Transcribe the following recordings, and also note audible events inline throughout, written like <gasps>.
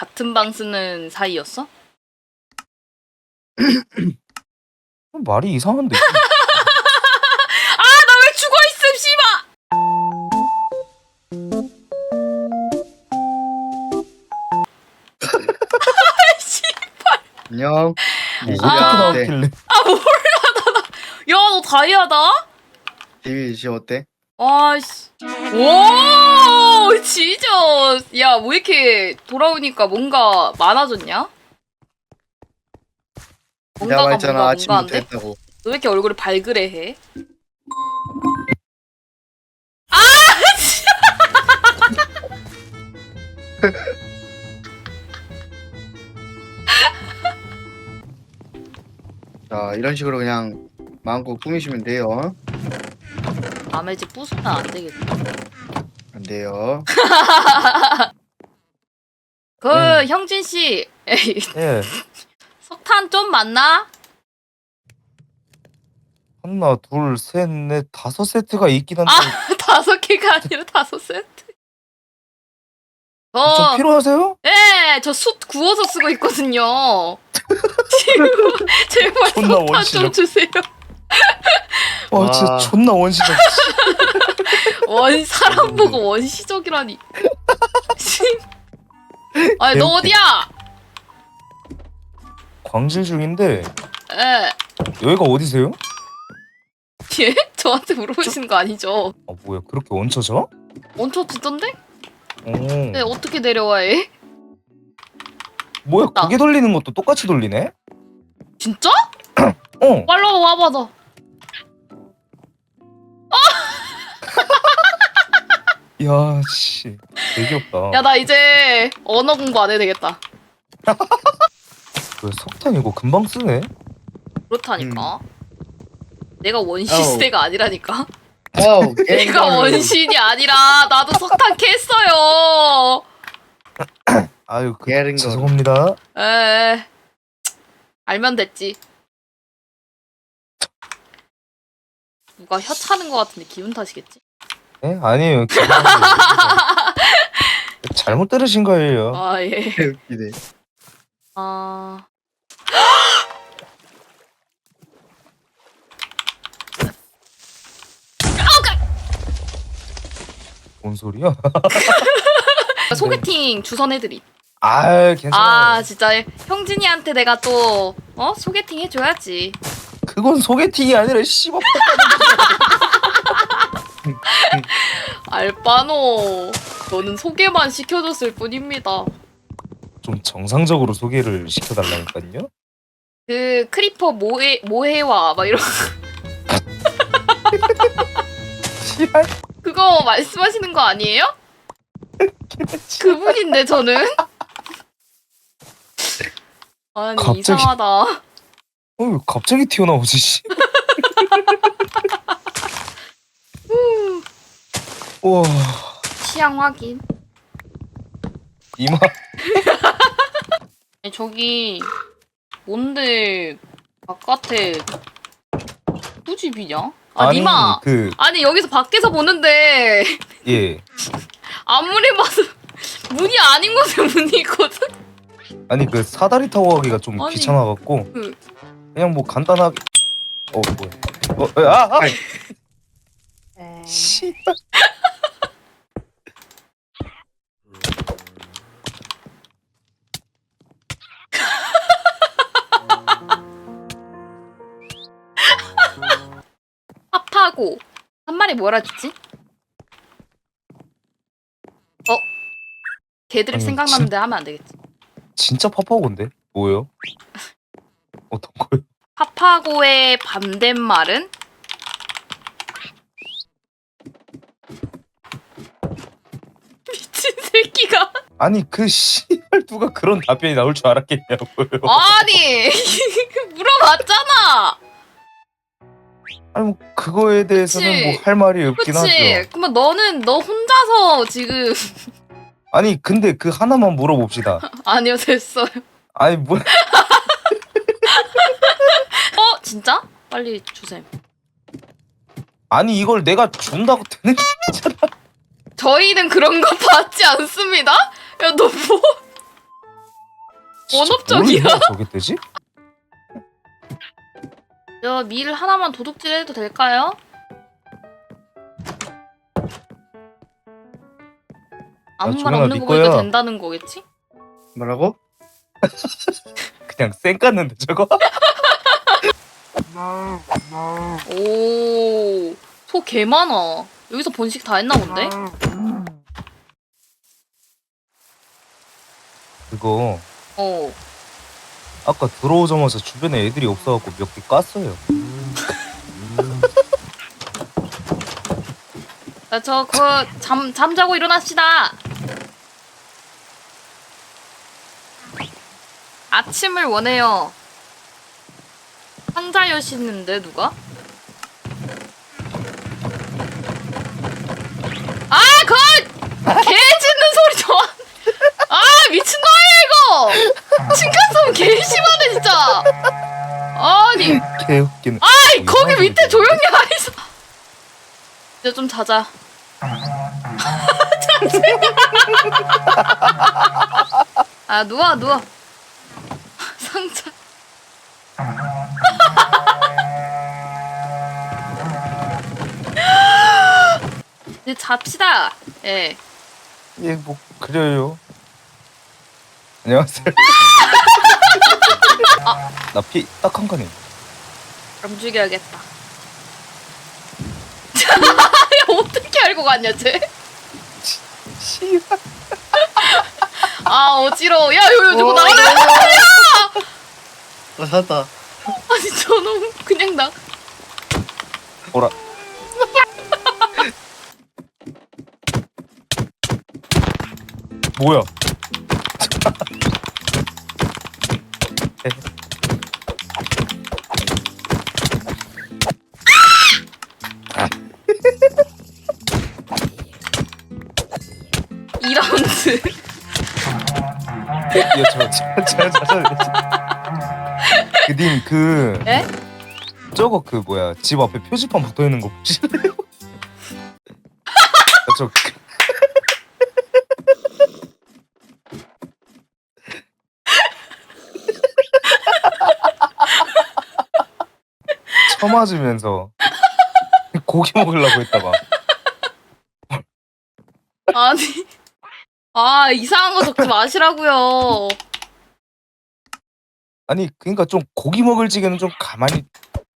같은 방 쓰는 사이였어? <clears throat> 말이 이상한데. <laughs> 아나왜 죽어 있음 씨발! <laughs> 씨. 안녕. 뭐 어떻게 아. 나왔길래? 야 너 다이아다? 데뷔 씨 어때? 아씨. 오 진짜. 야왜 뭐 이렇게 돌아오니까 뭔가 많아졌냐? 내가 뭔가가 말했잖아 뭔가 아침부터 뭔가인데? 했다고. 너 왜 이렇게 얼굴이 발그레 해? <laughs> 자 이런 식으로 그냥 마음껏 꾸미시면 돼요. 남의 집 부수면 안 되겠다. 안 돼요. <laughs> 그 음. 형진 씨 에이, 예. <laughs> 석탄 좀 많나? 하나, 둘, 셋, 넷, 다섯 세트가 있긴 한데 <laughs> 다섯 개가 아니라 다섯 세트. 좀 저, 필요하세요? 예, 저숯 구워서 쓰고 있거든요. 제발, 제발 존나 석탄 좀. 주세요. 와 진짜 와. 존나 원시적. <laughs> 원 사람 보고 원시적이라니. 아니 너. 어디야? 광질 중인데 예, 여기가 어디세요? 예? 저한테 물어보시는 거 아니죠? 아 뭐야 그렇게 원쳐져? 원초 짓던데? 오. 네, 어떻게 내려와 해? 뭐야 나. 고개 돌리는 것도 똑같이 돌리네? 진짜? <clears throat> 어. 빨로 와봐 너. 야 씨. 되게 없다. 야 나 이제 언어 공부 안 해도 되겠다. <laughs> 왜 석탄 이거 금방 쓰네? 그렇다니까. 내가 원시. 시대가 아니라니까. 와우. <laughs> 내가 원신이 아니라 나도 석탄 캤어요. <clears throat> 아유 그, 게으른 거. 죄송합니다. 에 알면 됐지. 누가 혀 차는 것 같은데 기분 탓이겠지? 네? 아니에요. <laughs> 잘못 들으신 거예요. 아 예. <laughs> 웃기네. 아 <gasps> 뭔 소리야? <laughs> 소개팅 주선해드리. 아 괜찮아요. 아 진짜 형진이한테 내가 또 어? 소개팅 해줘야지. 그건 소개팅이 아니라 씨발 <laughs> 알바노. 너는 소개만 시켜줬을 뿐입니다. 좀 정상적으로 소개를 시켜달라니까요. 그 크리퍼 모해 모해와 막 이런 씨발 그거 말씀하시는 거 아니에요? 그분인데 저는 아니 갑자기- 이상하다. 어, 왜 갑자기 튀어나오지 씨. <laughs> 와 취향 확인. 이마 <laughs> 아니, 저기 뭔데 바깥에 누구 집이냐? 아 니마. 그 아니 여기서 밖에서 보는데 예. <laughs> 아무리 봐도 <laughs> 문이 아닌 곳에 문이 있거든. 아니 그 사다리 타고 가기가 좀 아니, 귀찮아 갖고 그- 그냥 뭐 간단하게 어 뭐야 어아 아, 아이. 씨발 팝하고 한 마리 뭐라 주지? 어? 걔들이 아니, 생각나는데 하면 안 되겠지. 진짜 파파고인데 뭐예요? <laughs> 어떤 거요? 파파고의 반대말은 미친 새끼가 아니 그 씨발 누가 그런 답변이 나올 줄 알았겠냐고요. 아니 <laughs> 물어봤잖아. 아니 뭐 그거에 대해서는 그치. 뭐 할 말이 없긴? 하죠. 그러면 너는 너 혼자서 지금 <laughs> 아니 근데 그 하나만 물어봅시다. <laughs> 아니요 됐어요. 아니 뭐 어 진짜? 빨리 주셈. 아니 이걸 내가 준다고 되는 게. 저희는 그런 거 받지 않습니다. 야 너 뭐? 원업적이야. 저게 되지? 저밀 하나만 도둑질 해도 될까요? 아무 말 없는 네 거 보니까 거야. 된다는 거겠지? 뭐라고? <laughs> 그냥 쌩 깠는데 저거? 오, 소 개 많아. 여기서 번식 다 했나 본데? 그거 어. 아까 들어오자마자 주변에 애들이 없어갖고 몇 개 깠어요. 자, 저, 그, 잠, 잠자고 일어납시다. 아침을 원해요. 상자 여시는데, 누가? 개웃기네. 아이, 거기 밑에 조용히 와 있어. 이제 좀 자자. 아 누워 누워. 상자. 이제 잡시다. 예. 예, 뭐 그래요. 안녕하세요. <laughs> 나 피 딱 한 칸이. 그 럼 죽여야겠다. <laughs> 야, 어떻게 알고 갔냐 쟤? 씨발. 아 어지러워. 야 요 요 저거 나가래. 어 찾았다. 아니 저놈 그냥 나. 보라. <laughs> 뭐야? 이라운드 야, 저, 저, 저, 저, 저. 그 님 그 에? 저거 그 뭐야 집 앞에 표지판 붙어 있는 거 보실래요? 아, 저 처맞으면서 고기 먹으려고 했다가 아니. 아 이상한 거 적지 마시라고요. 아니 그러니까 좀 고기 먹을 지게는 좀 가만히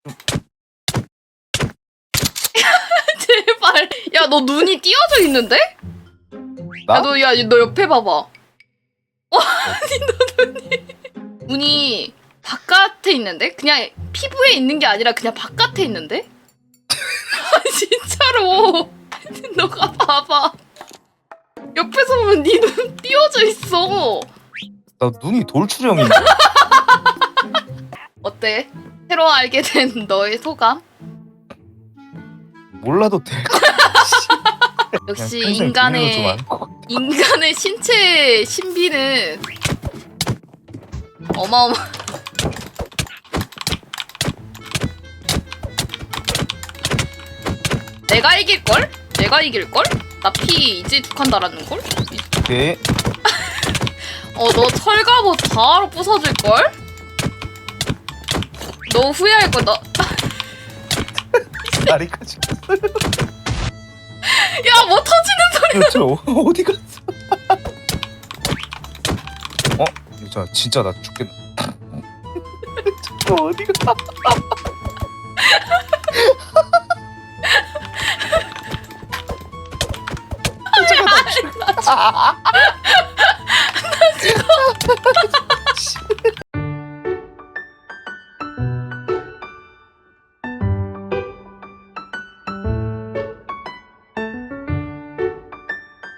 <laughs> 제발. 야 너 눈이 띄어져 있는데? 나? 야너야 너 옆에 봐봐. 어, <laughs> 아니 너 눈이 눈이 바깥에 있는데? 그냥 피부에 있는 게 아니라 그냥 바깥에 있는데? <laughs> 아 진짜로. 너가 봐봐. 옆에서 보면 네 눈 띄어져 있어. 나 눈이 돌출형인데 <laughs> 어때? 새로 알게 된 너의 소감? 몰라도 같아. <laughs> 역시 그냥 평생 인간의 좀. 인간의 신체 신비는 어마어마. 내가 이길 걸? 내가 이길 걸? 나 피 이제 두 칸 달았는 걸? 오케이 <laughs> 어너 철갑옷 바로 부서질 걸? 너 후회할 거 너. <laughs> 다리까지 <laughs> 야뭐 터지는 소리. 저 어디 갔어? 어? 저 진짜 나 죽겠네. 저 어디 가? 나 죽.